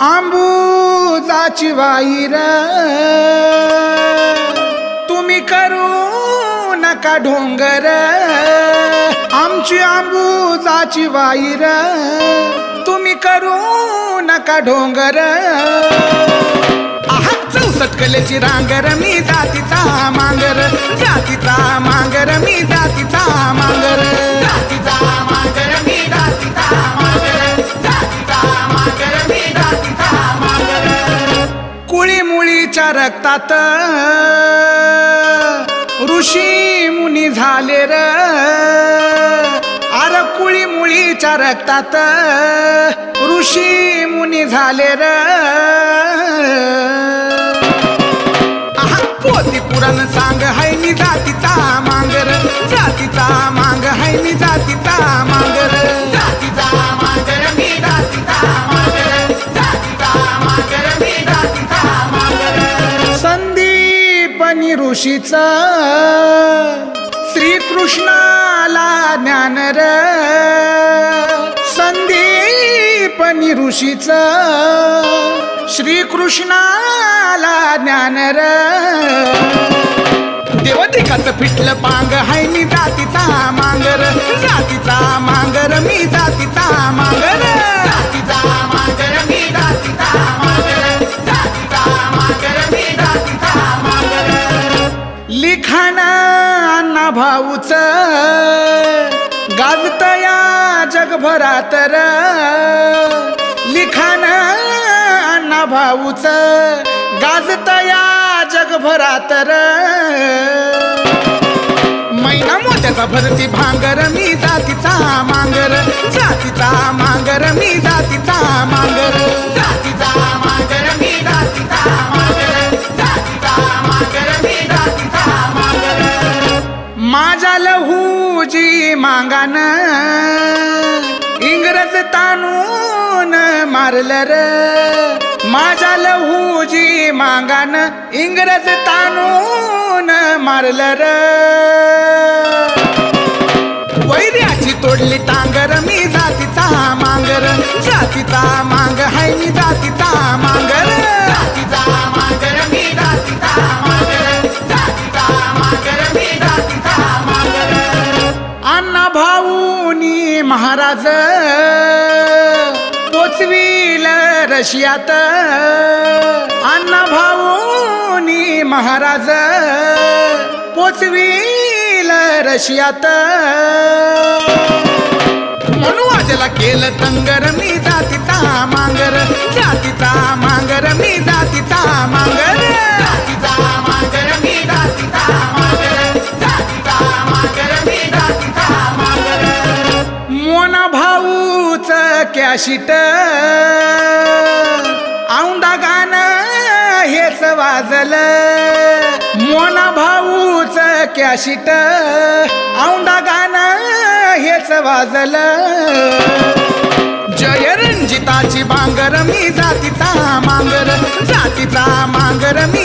आंबूजाची wire तुम्ही करू नका ढोंगर आमची आंबूजाची वाईर तुम्ही करू नका ढोंगर आहा कलेची रांगर मी जातीचा मांगर. जातीचा मांगर मी जातीचा मांगर जातीचा मांगर. त्यांच्या रक्तात ऋषी मुनी झाले र. आरकुळी मुळीच्या रक्तात ऋषी मुनी झाले र. आहा, पोती पुराण सांग हाय मी जातीचा मांगर. जातीचा मांग हाय मी जातीचा मांगर. ऋषीचा श्रीकृष्णाला ज्ञान र संदीपनी ऋषीचा श्रीकृष्णाला ज्ञान र देवतिकाचं फिटलं पांग हाय मी जातीचा मांगर जातीचा मांगर मी जातीचा मांगर जगभरात तर. लिखाण अण्णा भाऊच. गाजत या जगभरात र मैना मोठ्याचा भरती भांगर मी जातीचा मांगर. जातीचा मांगर मी जातीचा मांगर. जातीचा मांगर मी जातीचा मांगर. जातीचा मांगर मी जातीचा मांगर. माझ्या लहूजी मांगान तानून मारलं र माझ्या लहूजी मांगान इंग्रज तानून मारलं र वैर्याची तोडली टांगर मी जातीचा मांगर. जातीचा मांग हाय मी जातीचा मांग. रशियात अण्णा भाऊनी महाराज पोचविल रशियात. मनुवाजला केलं तंगर मी जातीचा मांगर. जातीचा मांगर मी जातीचा मांगर. जातीचा मांगर मी जातीचा मांगर. जातीचा मांगर मी जातीचा मांगर. मोना भाऊच कॅशिट हेच मोना भाऊच कॅशिट. औंडा गाणं हेच वाजल. जय रंजिताची बांगर मी जातीचा मांगर जातीचा मांगर मी